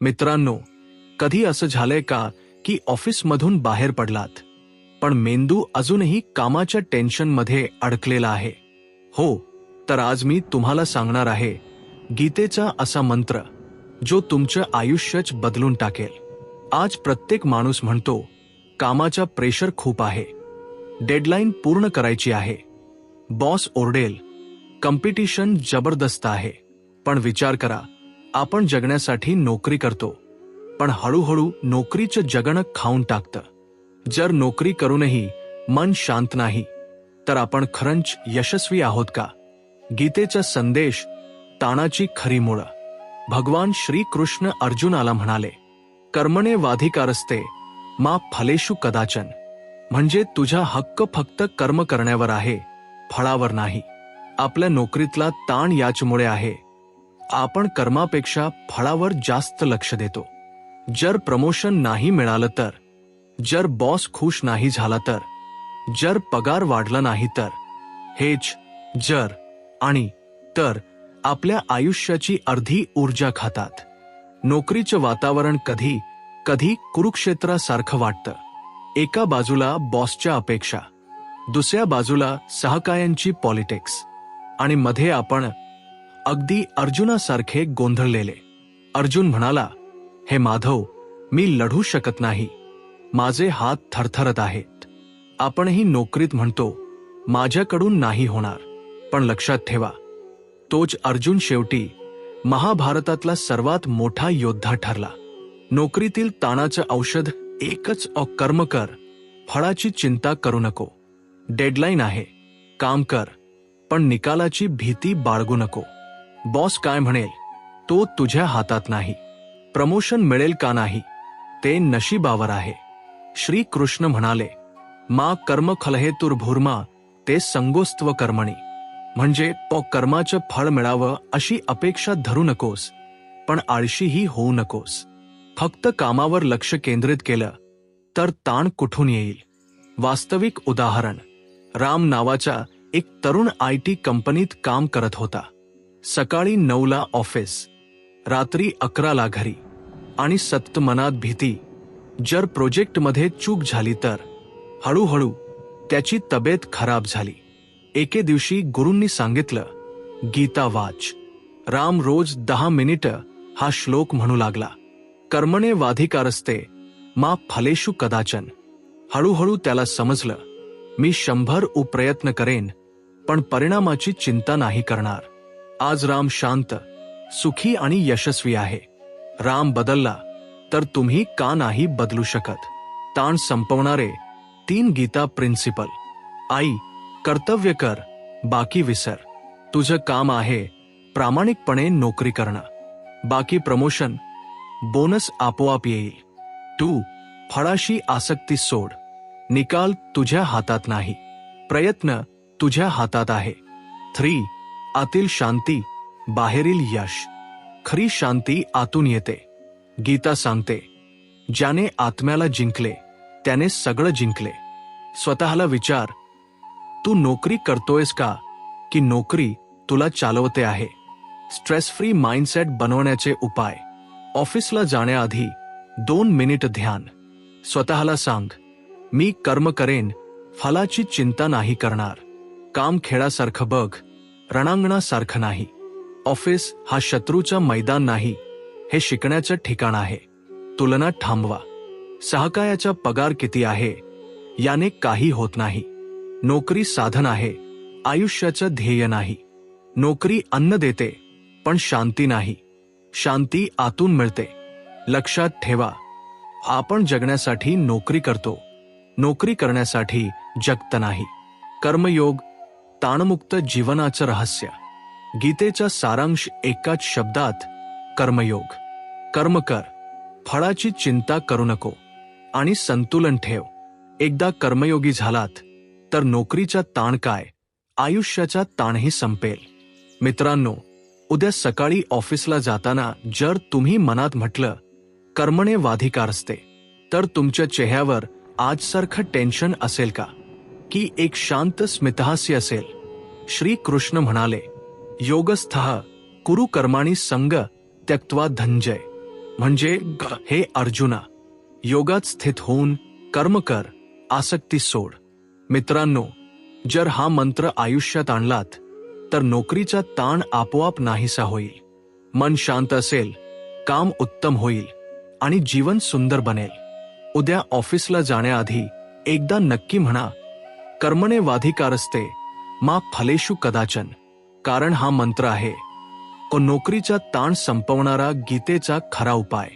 मित्रांनो कधी असं झालंय का की ऑफिसमधून बाहेर पडलात? पण मेंदू अजूनही कामाच्या टेन्शनमध्ये अडकलेला आहे. हो तर आज मी तुम्हाला सांगणार आहे गीतेचा असा मंत्र जो तुमचं आयुष्यच बदलून टाकेल. आज प्रत्येक माणूस म्हणतो कामाचा प्रेशर खूप आहे. डेडलाईन पूर्ण करायची आहे. बॉस ओरडेल कम्पिटिशन जबरदस्त आहे. पण विचार करा आपण जगण्यासाठी नोकरी करतो. पण हळूहळू नोकरीचं जगणं खाऊन टाकतं. जर नोकरी करूनही मन शांत नाही तर आपण खरंच यशस्वी आहोत का? गीतेचा संदेश ताणाची खरी मुळं. भगवान श्रीकृष्ण अर्जुनाला म्हणाले कर्मणे वाधिकारस्ते मा फलेशु कदाचन. म्हणजे तुझा हक्क फक्त कर्म करण्यावर आहे फळावर नाही. आपल्या नोकरीतला ताण याचमुळे आहे. आपण कर्मापेक्षा फळावर जास्त लक्ष देतो. जर प्रमोशन नाही मिळालं तर जर बॉस खुश नाही झाला तर जर पगार वाढला नाही तर हेच जर आणि तर आपल्या आयुष्याची अर्धी ऊर्जा खातात. नोकरीचं वातावरण कधी कधी कुरुक्षेत्रासारखं वाटतं. एका बाजूला बॉसच्या अपेक्षा दुसऱ्या बाजूला सहकायांची पॉलिटिक्स आणि मध्ये आपण अगदी अर्जुनासारखे गोंधळलेले. अर्जुन म्हणाला हे माधव मी लढू शकत नाही. माझे हात थरथरत आहेत. आपणही नोकरीत म्हणतो माझ्याकडून नाही होणार. पण लक्षात ठेवा तोच अर्जुन शेवटी महाभारतातला सर्वात मोठा योद्धा ठरला. नोकरीतील ताणाचं औषध एकच अ कर्म कर फळाची चिंता करू नको. डेडलाईन आहे काम कर पण निकालाची भीती बाळगू नको. बॉस काय म्हणेल? तो तुझ्या हातात नाही. प्रमोशन मिळेल का नाही? ते नशिबावर आहे. श्री कृष्ण म्हणाले मा कर्म खलहेतुर भूर्मा ते संगोस्त्व कर्मणी. म्हणजे तो कर्माचं फळ मिळावं अशी अपेक्षा धरू नकोस पण आळशीही होऊ नकोस. फक्त कामावर लक्ष केंद्रित केलं तर ताण कुठून येईल? वास्तविक उदाहरण राम नावाचा एक तरुण आय टी कंपनीत काम करत होता. सकाळी नऊला ऑफिस रात्री अकराला घरी आणि सतत मनात भीती. जर प्रोजेक्टमध्ये चूक झाली तर हळूहळू त्याची तब्येत खराब झाली. एके दिवशी गुरूंनी सांगितलं गीता वाच. राम रोज दहा मिनिटं हा श्लोक म्हणू लागला. कर्मणे वाधिकारस्ते मा फलेशु कदाचन. हळूहळू त्याला समजलं मी शंभर उप्रयत्न करेन पण परिणामाची चिंता नाही करणार. आज राम शांत सुखी आणि यशस्वी आहे. राम बदलला तर तुम्ही का नाही बदलू शकत? ताण संपवणारे तीन गीता प्रिन्सिपल. आई कर्तव्य कर बाकी विसर. तुझं काम आहे प्रामाणिकपणे नोकरी करणं. बाकी प्रमोशन बोनस आपोआप येईल. तू फळाशी आसक्ती सोड. निकाल तुझ्या हातात नाही. प्रयत्न तुझ्या हातात आहे. थ्री आतील शांती बाहेरील यश. खरी शांती आतून येते. गीता सांगते ज्याने आत्म्याला जिंकले त्याने सगळं जिंकले. स्वतःला विचार तू नोकरी करतोयस का? की नोकरी तुला चालवते आहे? स्ट्रेस फ्री माइंडसेट बनवण्याचे उपाय. ऑफिसला जाण्याआधी दोन मिनिट ध्यान. स्वतःला सांग मी कर्म करेन फलाची चिंता नाही करणार. काम खेळासारखं बघ रणांगणासारखं नाही. ऑफिस हा शत्रूचं मैदान नाही. हे शिकण्याचं ठिकाण आहे. तुलना थांबवा. सहकायाचा पगार किती आहे? याने काही होत नाही. नोकरी साधन आहे. आयुष्याचं ध्येय नाही. नोकरी अन्न देते पण शांती नाही. शांती आतून मिळते. लक्षात ठेवा. आपण जगण्यासाठी नोकरी करतो. नोकरी करण्यासाठी जगत नाही. कर्मयोग ताणमुक्त जीवनाचं रहस्य. गीतेचा सारांश एकाच शब्दात कर्मयोग. कर्म कर. फळाची चिंता करू नको. आणि संतुलन ठेव. एकदा कर्मयोगी झालात तर नोकरीचा ताण काय? आयुष्याचा ताणही संपेल. मित्रांनो उद्या सकाळी ऑफिसला जाताना जर तुम्ही मनात म्हटलं कर्मणे वाधिकार असते तर तुमच्या चेहऱ्यावर आजसारखं टेन्शन असेल का? की एक शांत स्मितहास्य असेल. श्री कृष्ण म्हणाले योगस्थ कुरु कर्माणी संग त्यक्त्वा धनजय. म्हणजे हे अर्जुना योगात स्थित होऊन कर्म कर आसक्ती सोड. मित्रांनो जर हा मंत्र आयुष्यात आणलात तर नोकरीचा ताण आपोआप नाहीसा होईल. मन शांत असेल काम उत्तम होईल आणि जीवन सुंदर बनेल. उद्या ऑफिसला जाण्याआधी एकदा नक्की म्हणा कर्मणे वाधिकारस्ते मा फलेशु कदाचन कारण हा मंत्र आहे. व नोकरीचा ताण संपवणारा गीतेचा खरा उपाय.